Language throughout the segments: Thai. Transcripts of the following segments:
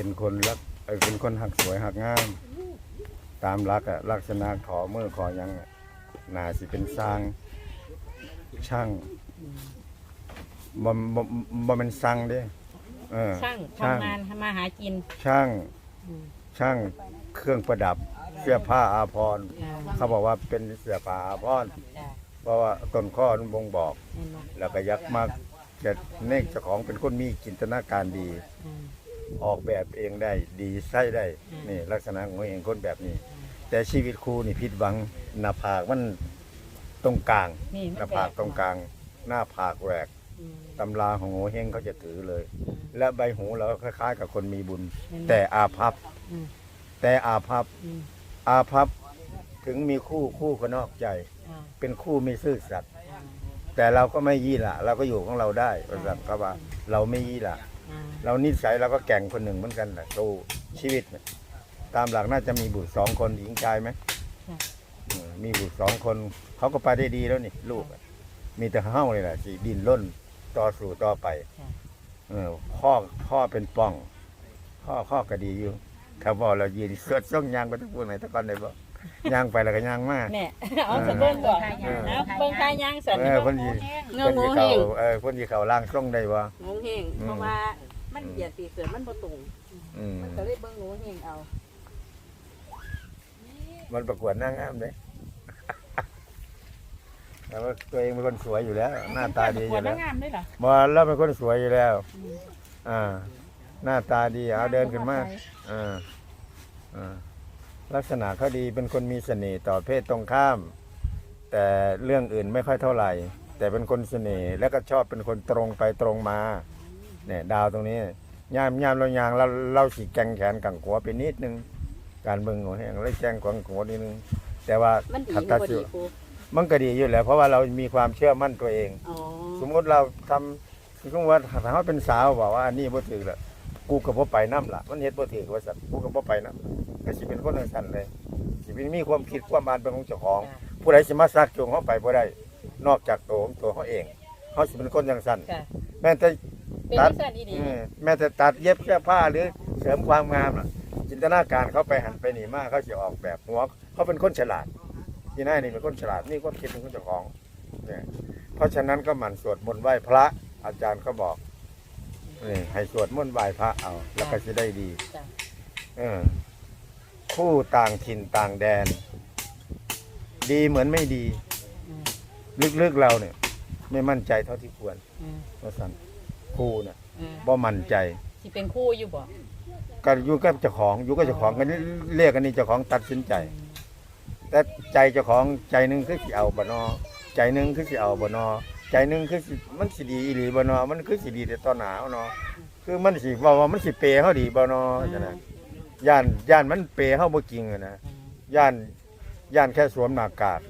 เป็นคนรักเอ่อเป็นคนหักสวยหักงาม ตามรักอะลักษณะขอมือขอหยังอะน่าสิเป็นสร้างช่างบ่บ่บ่แมันสั่งเด้เออช่างทำงานทำมาหากินช่างอืมช่างเครื่องประดับ เสื้อผ้าอาภรณ์อ่าเขาบอกว่าเป็นเสื้อผ้าอาภรณ์จ้ะเพราะว่าต้นข้อนั้นบ่งบอก แม่นบ่แล้วก็อยักมากจะเน่งเจ้าของเป็นคนมีจินตนาการดี อืม ออกแบบเองได้ดีไส้ได้อืมนี่ลักษณะของเองคนแบบนี้ แต่ชีวิตครูนี่ผิดหวังหน้าผากมันตรงกลางนี่หน้าผากตรงกลาง หน้าผากแหวกอืมตำราของโงเฮงเขาจะถือเลยอืมและใบหูเราคล้ายๆ กับคนมีบุญแม่นบ่แต่อาภัพอืมแต่อาภัพอืมอาภัพถึงมีคู่คู่ก็นอกใจ อ่าเป็นคู่ไม่ซื่อสัตย์ อ่า แต่เราก็ไม่ยี่ละเราก็อยู่ของเราได้ประสันเขาว่า เราไม่ยี่ละอ่า เรานิสัยเราก็แก่งคนหนึ่งเหมือนกันแหละสู้ชีวิตเนี่ยตามหลักน่าจะมีบุตรสองคนหญิงชายไหมค่ะอืมมีบุตรสองคนเขาก็ไปได้ดีแล้วนี่ลูกอะมีแต่เฮ้าเลยแหละสิดินล้นต่อสู่ต่อไปค่ะ เออพ่อพ่อเป็นป้อง พ่อพ่อก็ดีอยู่เขาบอกเรายืนเสือดช่องยางไปทุกคนไหนตะกอนไหนบอก ยางไปแล้วก็ยางมากแน่เอาสะเบิ้งก่อนเออ เอาเบิ้งทายยางสันเออคนยีเงาคนโง่ยีเฮเขางเออคนยีเขาล่างช่องได้วะโง่เฮงอืม เพราะว่ามันเหยียดปีเกิดมันบ่ตรงอืมมันก็เลยเบิ้งโง่เฮงเอามันประกวดนางงามเลยแต่ว่าตัวเองเป็นคนสวยอยู่แล้ว หน้าตาดีอยู่แล้ว งามด้วยเหรอมาแล้วเป็นคนสวยอยู่แล้ว อ่า หน้าตาดี เอาเดินขึ้นมา อ่า อ่า ลักษณะเขาดีเป็นคนมีเสน่ห์ต่อเพศตรงข้าม แต่เรื่องอื่นไม่ค่อยเท่าไหร่ แต่เป็นคนเสน่ห์แล้วก็ชอบเป็นคนตรงไปตรงมาเนี่ยดาวตรงนี้ยามยามเรายางเราเราสีแกงแขนกังหัวไปนิดนึง การเบิ่งหัวแห้งแล้วแกงกังหัวนิดนึง แต่ว่ามันดีขัดบ่ตาดีสิวครูมันก็ดีอยู่แล้ว เพราะว่าเรามีความเชื่อมั่นตัวเองอ๋อสมมติเราทำสมมติว่าถ้าเขาเป็นสาวบอกว่าอันนี้บ่ถือละ กูกับพ่ไปน้ำละมันเฮ็ดบ่ถือว่าสัตว์กูกับพ่ไปน้ำก็สิเป็นคนจังซั่นเลยสิเป็นมีความคิดความอ่านเป็นของเจ้าของ ผู้ใดสิมาซักจูงเขาไปบ่ได้ นอกจากตัวของตัวเขาเองเขาสิเป็นคนจังซั่นค่ะแม้แต่ เป็นตัด นิสัยดีเออแม้แต่ตัดเย็บเสื้อผ้าหรือเสริมความงามน่ะ จินตนาการเขาไปหันไปหนีมากเขาสิออกแบบหัวเขาเป็นคนฉลาดที่นายนี่เป็นคนฉลาดนี่ความคิดเป็นของเจ้าของเนี่ยเพราะฉะนั้นก็หมั่นสวดมนต์ไหว้พระอาจารย์เขาบอก นี่ให้สวดมนต์ไหว้พระเอา แล้วก็จะได้ดี จ้ะเออ คู่ต่างถิ่นต่างแดน ดีเหมือนไม่ดี อืมลึกๆเราเนี่ย ไม่มั่นใจเท่าที่ควรอืมเพราะสันคู่น่ะอืมบ่มั่นใจ สิเป็นคู่อยู่บ่ก็อยู่กับเจ้าของอยู่กับเจ้าของกันเรียกกันนี่เจ้าของตัดสินใจ แต่ใจเจ้าของใจหนึงคือสิเอาบ่นอ ใจหนึงคือสิเอาบ่นอ ใจหนึงคือสิมันสิดีอีหลีบ่นอมันคือสิดีแต่ตอนหนาวเนาะคือมันสิเว้าว่ามันสิเปย์เฮาดีบ่นอจังนั้นย่านย่านมันเปย์เฮาบ่จริงอะนะย่านย่านแค่สวมหน้ากาก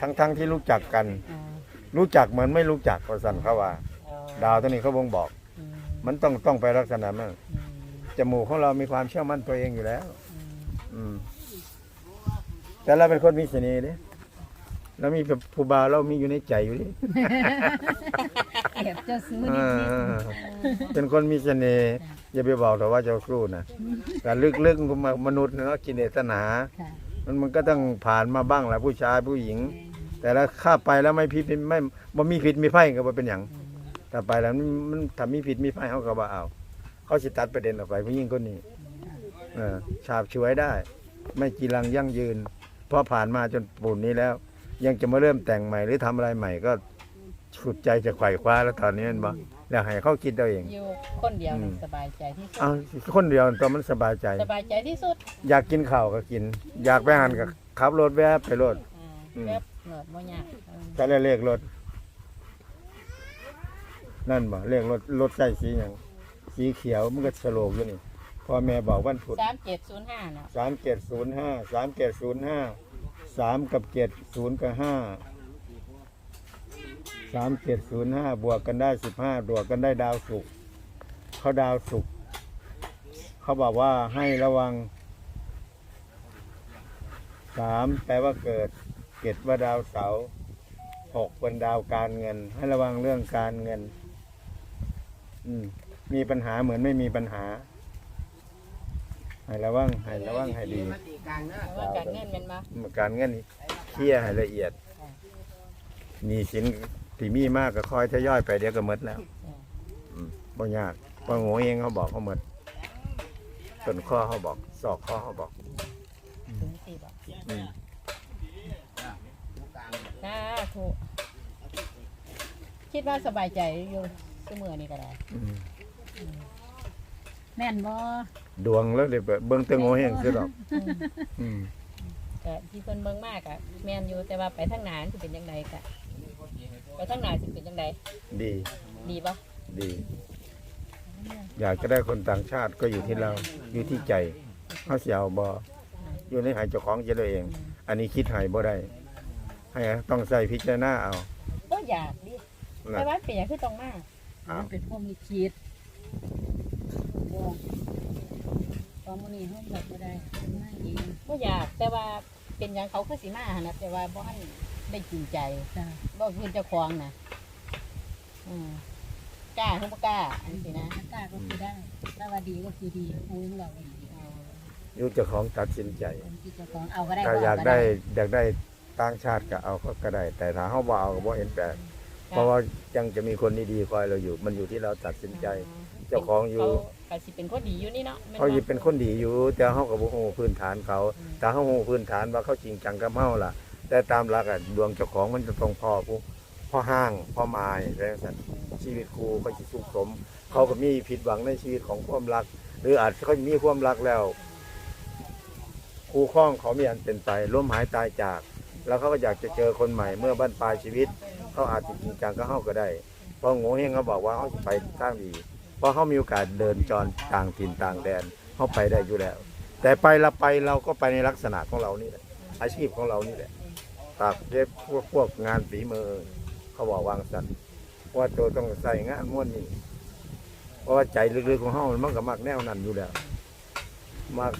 ทั้งๆที่รู้จักกันอืมรู้จักเหมือนไม่รู้จักว่าซั่นเขาว่าอ๋อดาวตัวนี้เขาบ่งบอกอืมมันต้องต้องไปลักษณะนั้นอืมจมูกของเรามีความเชื่อมั่นตัวเองอยู่แล้ว อืมอืมแต่เราเป็นคนมีเสน่ห์เด้ เรามีแบบผู้บ่าวเรามีอยู่ในใจอยู่ดิแอบเจ้าซื้อเอนิดอเป็นคนมีเสน่ห์อย่าไปบอกแต่ว่าเจ้าครู่นะแต่ลึกๆของมนุษย์เนาะกิเลสตัณหาๆค่ะมันมันก็ต้องผ่านมาบ้างแหละผู้ชายผู้หญิง แต่ละข้าไปแล้วไม่ผิดไม่บ่มีผิดมีไพ่ก็บ่เป็นอย่างถ้าไปแล้วมันมันถ้ามีผิดมีไพ่เขาก็บ่เอาเขาสิตัดประเด็นออกไปผู้หญิงคนนี้เออฉาบช่วยได้ ไม่กีรังยั่งยืนเพราะผ่านมาจนปุ่นนี้แล้ว ยังจะมาเริ่มแต่งใหม่หรือทำอะไรใหม่ก็สุดใจจะไขว่คว้าแล้วตอนนี้มันบ่แล้วให้เขาคิดเอาเอง อยู่คนเดียวนี่อืมสบายใจที่สุดเอาคนเดียวตอนมันสบายใจ สบายใจที่สุด อยากกินข้าวก็กิน อยากไปหันก็ขับรถแวบไปรถอ่าอืมแบบเหนิดบ่ยากอืมแต่ละเลขรถ นั่นบ่เลขรถรถใส่สีหยังสีเขียวมันก็สโลกอยู่นี่พ่อแม่บอกวันพุธสามเจ็ดศูนย์ห้าเนาะสามเจ็ดศูนย์ห้าสามเจ็ดศูนย์ห้า สามกับเจ็ดศูนย์กับห้าสามเจ็ดศูนย์ห้าบวกกันได้สิบห้าบวกกันได้ดาวสุกเขาดาวสุกเขาบอกว่าให้ระวังสามแปลว่าเกิดเกตว่าดาวเสาร์หกเป็นดาวการเงิน ให้ระวังเรื่องการเงิน อืมมีปัญหาเหมือนไม่มีปัญหา ให้ระวังให้ระวังให้ดีแต่ว่าการเงินแมันมาการเงินนี่เคลียร์ให้ละเอียดหนี้สินที่มีมากก็คอยทยอยไปเดี๋ยวก็หมดแล้วอืมบ่ยากว่าโง่เองเขาบอกเขาหมดต้นข้อเขาบอกศอกข้อเขาบอกถึงสี่บอกอืมสาธุคิดว่าสบายใจอยู่เสมอนี่ก็ได้อืม แม่นบ่ ดวงแล้วเดี๋ยวเบิ่งแตะโง่เฮงคือดอกอืมอืมก็ที่เพิ่นเบิ่งมากอะแม่นอยู่แต่ว่าไปทางหน้าสิเป็นจังไดกะไปทางหน้าสิเป็นจังไดดี ดีบ่ดี อยากจะได้คนต่างชาติก็อยู่ที่เราอยู่ที่ใจเขาเสียเอาบออยู่ในหายเจ้าของจะเลยเอง อันนี้คิดใหายบ่ได้ให้ต้องใส่พิจารณาเอาบ่อยากดินะแต่ว่าเป็นหยังคือต้องมาอ้าวมันเป็นพรหมลิ ขิตบ่ตอนมื้อนี้เฮาแบบบ่ได้เป็นมาเองบ่อยากแต่ว่าเป็นหยังเขาคือสิมาหั่นนะแต่ว่าบ่ทันได้จริงใจจ้ะบ่คือเจ้าของน่ะอืมกล้าคือบ่กล้าอันนี้นะถ้ากล้าก็คือได้ถ้าว่าดีก็คือดีฮู้ของเราดีอืมอยู่เจ้าของตัดสินใจ คนที่เจ้าของเอาก็ได้ถ้าบ่อยากเได้อยากได้ต่างชาติก็เอาก็ก็ได้ แต่ถ้าเขาบ่เอาก็บ่เห็นแปลกเพราะว่ายังจะมีคนดีๆคอยเราอยู่ มันอยู่ที่เราตัดสินใจ เจ้าของอยู่ เขา ก็สิเป็นคนดีอยู่นี่เนาะแม่นบ่ เขาอยู่เป็นคนดีอยู่ แต่เขาก็บ่ฮู้พื้นฐานเขาอืม แต่เขาฮู้พื้นฐานว่าเขาจริงจังกับเฮาล่ะ แต่ตามหลักอะดวงเจ้าของมันจะต้องพอผู้พ่อห้างพ่อไม้แล้วสันชีวิตครูเขาสิสุขสม เขาก็มีผิดหวังในชีวิตของความรัก หรืออาจจะเขามีความรักแล้วครูข้องเขามีอันเป็นไปล้มหายตายจาก แล้วเขาก็อยากจะเจอคนใหม่เมื่อบั้นปลายชีวิต เขาอาจจะจริงจังก็เข้าก็ได้เพราะโง่เฮงเขาบอกว่าเขาจะไปทางดี เพราะเขามีโอกาสเดินจรต่างถิ่นต่างแดนเขาไปได้อยู่แล้ว แต่ไปเราไปเราก็ไปในลักษณะของเรานี่แหละอาชีพของเรานี่แหละตักเย็บพวกพวกงานฝีมือ เขาบอกวางสันว่าตัวต้องใส่งานม้วนนี่เพราะว่าใจลึกๆของเขามันก็มักแนวนั้นอยู่แล้วมัก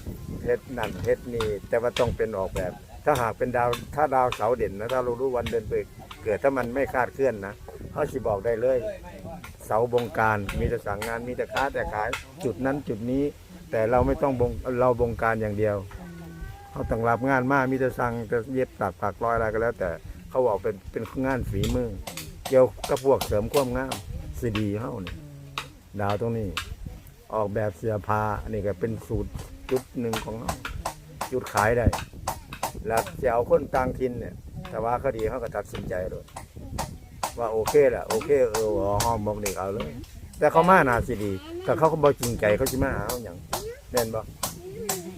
เฮ็ดนั่นเฮ็ดนี่แต่ว่าต้องเป็นออกแบบ ถ้าหากเป็นดาวถ้าดาวเสาเด่นนะถ้าเรารู้วันเดือนปีเกิดถ้ามันไม่คาดเคลื่อนนะเขาสิบอกได้เลย เสาบงการ มีแต่สั่งงานมีแต่ค้าแต่ขายจุดนั้นจุดนี้ แต่เราไม่ต้องบงเราบงการอย่างเดียวเขาต้องรับงานมากมีแต่สั่งจะเย็บตักปักร้อยอะไรก็แล้ว แต่เขาบอกเป็นเป็นงานฝีมือ เกี่ยวกับพวกเสริมความงามสีดีเฮานี่ดาวตรงนี้ ออกแบบเสื้อผ้านนี้ก็เป็นสูตรจุดหนึ่งของเฮาจุดขายได้ แล้วจะเอาคนต่างถิ่นเนี่ยแต่ว่าเขาดีเขาก็ตัดสินใจเลย ว่าโอเคแหละโอเคเออเอาห้องบอกเด็กเอาเลย แต่เขามาหนาสิดีแต่เขาก็บอกจริงใจเขาจะมาหาเอาอย่างแน่นบอก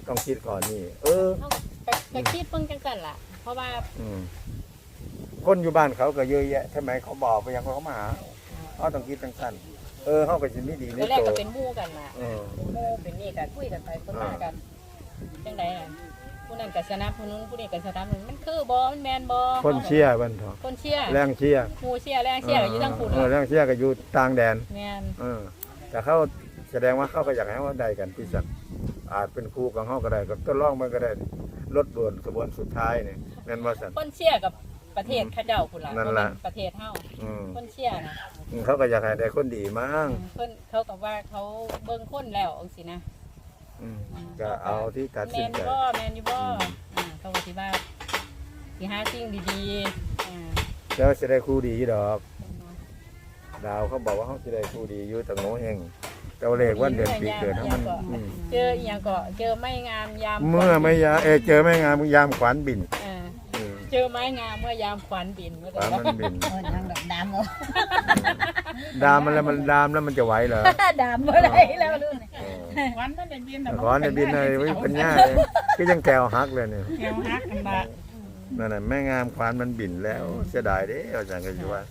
ต้องคิดก่อนนี่ เออเขาก็ก็คิดเพิ่งจังซั่นล่ะ เพราะว่าอืมคนอยู่บ้านเขาก็เยอะแยะทำไมเขาบอกไปยังเขามาหาเขาต้องคิดทั้งสั้นเออเขาก็จะมีดีในตอนแรกตัก็วเป็นหมู่กันล่ะเออ เป็นหมู่เป็นนี่กันคุยกันไปคนมากันจังไดล่ะ ผู้นั้นก็สนับผู้นู้นผู้นี้ก็สนับมันคือบ่มันแม่นบ่คนเชียร์บันทองคนเชียร์แรงเชียร์หมู่เชียร์แรงเชียร์ก็อยู่ทั้งคุณเออแรงเชียร์ก็อยู่ต่างแดนแม่นเออแต่เขาแสดงว่าเขาก็อยากให้เขาได้กันที่สัตว์อาจเป็นครูของเขาก็ได้ก็ต้นร่องมันก็ได้รถด่วนขบวนสุดท้ายเนี่ยนั่นว่าสันคนเชียร์กับประเทศเขาเจ้าพุ่นล่ะนั่นบ่ล่ะแม่ประเทศเฮาอืมคนเชียร์นะเขาก็อยากให้ได้คนดีมั้งเพิ่นเขาก็ว่าเขาเบิ่งคนแล้วจังซี่นะ อืมก็เอาที่ตัดแมสินนอใจ ยู่บ่แมนอยู่บ่อ่าเขาก็สิว่าสิหาสิ่งดีๆอ่าแล้วจะได้ครูดีดอก ดาวเขาบอกว่าเขาจะได้ครูดีอยู่แต่โง่เฮงเจ้าเลขวันเดือนปีเกิดให้มันอืมเจออีหยังก็เจอไม้งามยามเมื่อไม่ยาเอยเจอไม่งามยามขวานบินอ่าอืมเจอไม้งามเมื่อยามขวัญบินเมื่อขวานแต่มันบิน เออยังดอกดามเอาดามมันแล้วมันดามแล้วมันจะไหวเหรอ ดามบ่ได้แล้วรุ่นนี้เออข วัญมันเป็นบินขวานในบินเลยวิปัญญาเลยก็ยังแกวหักเลยเนี่ยแกวฮักกันบะนั่นน่ะแม่งามขวานมันบินแล้วเสียดายเด้อาจารย์ก็อยู่ว่า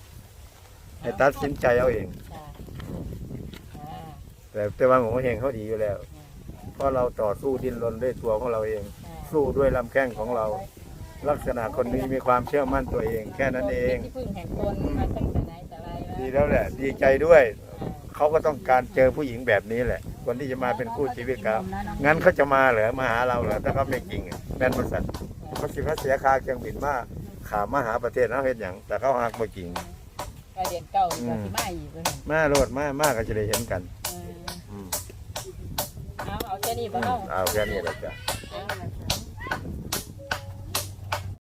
ให้ตัดสินใจเอาเองจ้ะอ่าแต่แต่ว่าโง่เฮงเขาดีอยู่แล้ว เพราะเราต่อสู้ดิ้นรนด้วยตัวของเราเอง สู้ด้วยลำแข้งของเรา ลักษณะคนนี้มีความเชื่อมั่นตัวเอง แค่นั้นเอง ที่พึ่งแห่งตนมาตั้งแต่ไหนแต่ไรแล้วดีแล้วแหละ ดีใจด้วย เขาก็ต้องการเจอผู้หญิงแบบนี้แหละ คนที่จะมาเป็นคู่ชีวิตเขางั้นเขาจะมาเหรอมาหาเราเหรอถ้าเขาไม่จริงอะแม่นบริษัทเขาสิเขาเสียค่าเครื่องบินมาขามาหาประเทศเขาเห็นอย่างแต่เขาหักบ่จริงก็เดือนเก่าอีกก็สิมาอีกเลยมาโลดมามาก็จะได้เห็นกันเอออืมเอาเอาใจค่นี้บ่เฮาเอาแค่นี้แหละจ้ะเอาละค่ะ